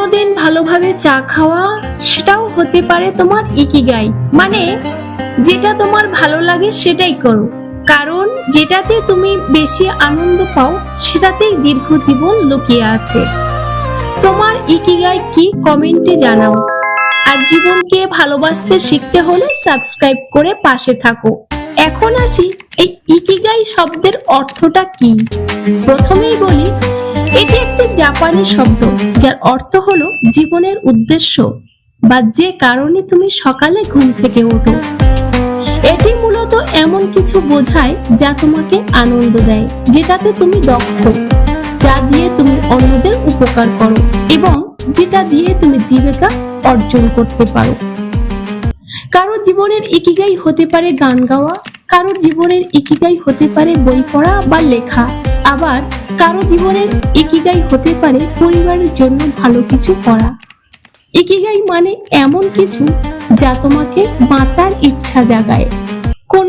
কোনোদিন ভালোভাবে চা খাওয়া সেটাও হতে পারে তোমার ইকিগাই। মানে যেটা তোমার ভালো লাগে সেটাই করো। কারণ যেটাতে তুমি বেশি আনন্দ পাও সেটাতেই দীর্ঘ জীবন লুকিয়ে আছে। তোমার ইকিগাই কি কমেন্টে জানাও। আর জীবনকে ভালোবাসতে শিখতে হলে সাবস্ক্রাইব করে পাশে থাকো। এখন আসি এই ইকিগাই শব্দের অর্থটা কি? প্রথমেই বলি জাপানি শব্দ, যার অর্থ হলো জীবনের উদ্দেশ্য বা যে কারণে তুমি সকালে ঘুম থেকে ওঠো এটি মূলত এমন কিছু বোঝায় যা তোমাকে আনন্দ দেয়, যেটাতে তুমি দক্ষ, যা দিয়ে তুমি অন্যদের উপকার করো এবং যেটা দিয়ে তুমি জীবিকা অর্জন করতে পারো। কারও জীবনের ইকিগাই হতে পারে গান গাওয়া কারোর জীবনের ইকিগাই হতে পারে বই পড়া বা লেখা। আবার কারও জীবনের ইকিগাই হতে পারে পরিবারের জন্য ভালো কিছু করা। ইকিগাই মানে এমন কিছু যা তোমাকে বাঁচার ইচ্ছা জাগায়।